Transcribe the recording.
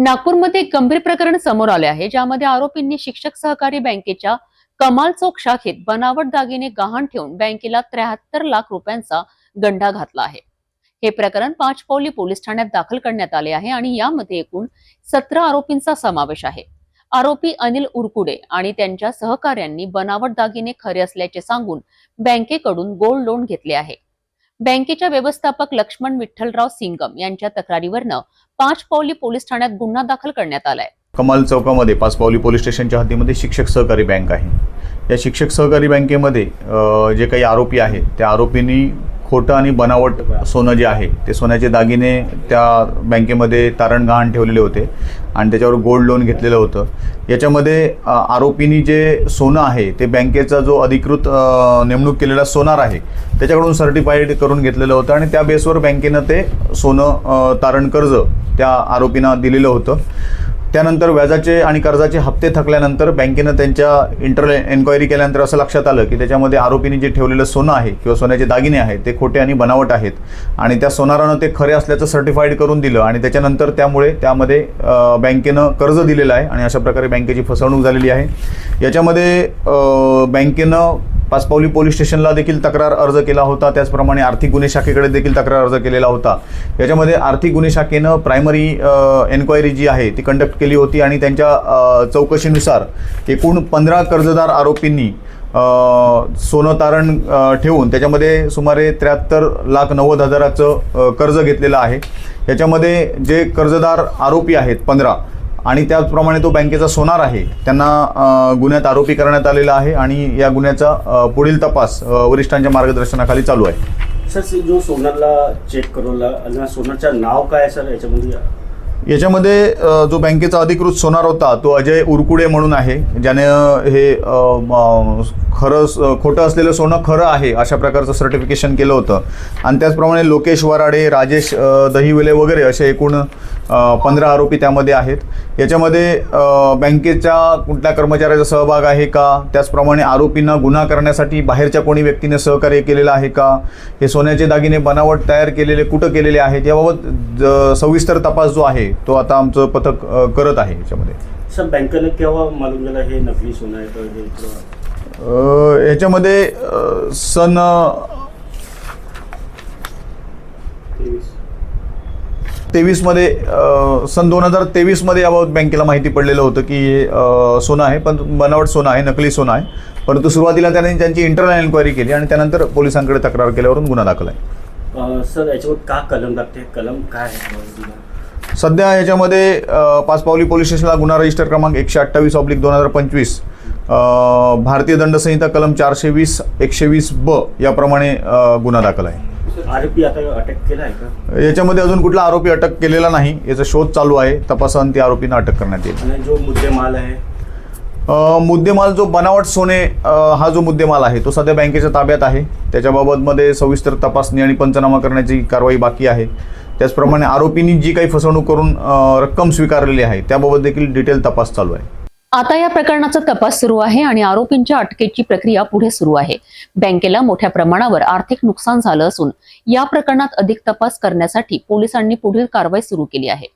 नागपूरमध्ये एक गंभीर प्रकरण समोर आले आहे ज्यामध्ये आरोपींनी शिक्षक सहकारी बँकेच्या कमाल चौक शाखेत बनावट दागिने गहाण ठेवून बँकेला त्र्याहत्तर लाख रुपयांचा गंडा घातला आहे. हे प्रकरण पाचपौली पोलीस ठाण्यात दाखल करण्यात आले आहे आणि यामध्ये एकूण सतरा आरोपींचा समावेश आहे. आरोपी अनिल उरकुडे आणि त्यांच्या सहकाऱ्यांनी बनावट दागिने खरे असल्याचे सांगून बँकेकडून गोल्ड लोन घेतले आहे. बँकेच्या व्यवस्थापक लक्ष्मण विठ्ठलराव सिंगम यांच्या तक्रारीवरनं पाच पावली पोलीस ठाण्यात गुन्हा दाखल करण्यात आलाय. कमाल चौकामध्ये पाचपावली पोलीस स्टेशनच्या हद्दीमध्ये शिक्षक सहकारी बँक आहे. या शिक्षक सहकारी बँकेमध्ये जे काही आरोपी आहेत त्या आरोपींनी खोटं आणि बनावट सोनं जे आहे ते सोन्याचे दागिने त्या बँकेमध्ये तारण गहाण ठेवलेले होते आणि त्याच्यावर गोल्ड लोन घेतलेलं होतं. याच्यामध्ये आरोपींनी जे सोनं आहे ते बँकेचा जो अधिकृत नेमणूक केलेला सोनार आहे त्याच्याकडून सर्टिफाईड करून घेतलेलं होतं आणि त्या बेसवर बँकेनं ते सोनं तारण कर्ज त्या आरोपींना दिलेलं होतं. त्यानंतर व्याजाचे आणि कर्जाचे हप्ते थकल्यानंतर बँकेनं त्यांच्या इंटर एन्क्वायरी केल्यानंतर असं लक्षात आलं की त्याच्यामध्ये आरोपींनी जे ठेवलेलं सोनं आहे किंवा सोन्याचे दागिने आहेत ते खोटे आणि बनावट आहेत. आणि त्या सोनारानं ते खरे असल्याचं सर्टिफाईड करून दिलं आणि त्याच्यानंतर त्यामुळे त्यामध्ये बँकेनं कर्ज दिलेलं आहे आणि अशा प्रकारे बँकेची फसवणूक झालेली आहे. याच्यामध्ये बँकेनं पाचपावली पोलीस स्टेशनला देखील तक्रार अर्ज केला होता. त्याचप्रमाणे आर्थिक गुन्हे शाखेकडे देखील तक्रार अर्ज केलेला होता. याच्यामध्ये आर्थिक गुन्हे शाखेनं प्रायमरी एन्क्वायरी जी आहे ती कंडक्ट केली होती आणि त्यांच्या चौकशीनुसार एकूण पंधरा कर्जदार आरोपींनी सोनं तारण ठेवून त्याच्यामध्ये सुमारे त्र्याहत्तर लाख नव्वद हजाराचं कर्ज घेतलेलं आहे. याच्यामध्ये जे कर्जदार आरोपी आहेत पंधरा आणि त्याचप्रमाणे तो बँकेचा सोनार आहे. त्यांना गुन्ह्यात आरोपी करण्यात आलेला आहे आणि या गुन्ह्याचा पुढील तपास वरिष्ठांच्या मार्गदर्शनाखाली चालू आहे. सर जो सोनारला चेक करवला सोनारचं नाव काय सर? याच्यामध्ये याच्यामध्ये जो बँकेचा अधिकृत सोनार होता तो अजय उरकुडे म्हणून आहे ज्याने हे खरं स- खोटं असलेलं सोनं खरं आहे अशा प्रकारचं सर्टिफिकेशन केलं होतं. आणि त्याचप्रमाणे लोकेश वराडे राजेश दहिवले वगैरे असे एकूण पंधरा आरोपी त्यामध्ये आहेत. याच्यामध्ये बँकेच्या कुठल्या कर्मचाऱ्याचा सहभाग आहे का? त्याचप्रमाणे आरोपींना गुन्हा करण्यासाठी बाहेरच्या कोणी व्यक्तीने सहकार्य केलेलं आहे का? हे सोन्याचे दागिने बनावट तयार केलेले कुठं केलेले आहेत? याबाबत ज- सविस्तर तपास जो आहे तो आता आमचं पथक अ, करत आहे याच्यामध्ये. सर बँकेला केव्हा मालूम झालं हे नकली सोनं आहे तर हे थोडं- अ, याच्यामध्ये अ, सन तेवीसमध्ये अ, सन दोन हजार तेवीसमध्ये याबाबत बँकेला माहिती पडलेलं होतं की हे, अ, सोनं आहे पण बनावट सोनं आहे नकली सोनं आहे. परंतु सुरुवातीला त्यांनी त्यांची इंटरनल एन्क्वायरी केली आणि त्यानंतर पोलिसांकडे तक्रार केल्यावरून गुन्हा दाखल आहे. अं, सर याच्यावर का कलम लागते? कलम काय आहे? सध्या याच्यामध्ये पाचपावली पोलीस स्टेशनला गुन्हा रजिस्टर क्रमांक एकशे अठ्ठावीस ऑब्लिक दोन हजार पंचवीस भारतीय दंडसंहिता कलम चारशे वीस एकशे वीस ब याप्रमाणे गुन्हा दाखल आहे. आरोपी आता अटक केला आहे का? याच्यामध्ये अजून कुठला आरोपी अटक केलेला नाही याचा शोध चालू आहे. तपासांती आरोपींना अटक करण्यात येईल. जो मुद्देमाल आहे? मुद्देमाल जो बनावट सोने हा जो मुद्देमाल आहे तो सध्या बँकेच्या ताब्यात आहे. त्याच्याबाबतमध्ये सविस्तर तपासणी आणि पंचनामा करण्याची कारवाई बाकी आहे. त्याचप्रमाणे आरोपींनी जी काही फसवणूक करून रक्कम स्वीकारलेली आहे त्याबाबत देखील डिटेल तपास चालू आहे. आता या प्रकरणाचा तपास सुरू आहे आणि आरोपींच्या अटकेची प्रक्रिया पुढे सुरू आहे. बँकेला मोठ्या प्रमाणावर आर्थिक नुकसान झालं असून या प्रकरणात अधिक तपास करण्यासाठी पोलिसांनी पुढील कारवाई सुरू केली आहे.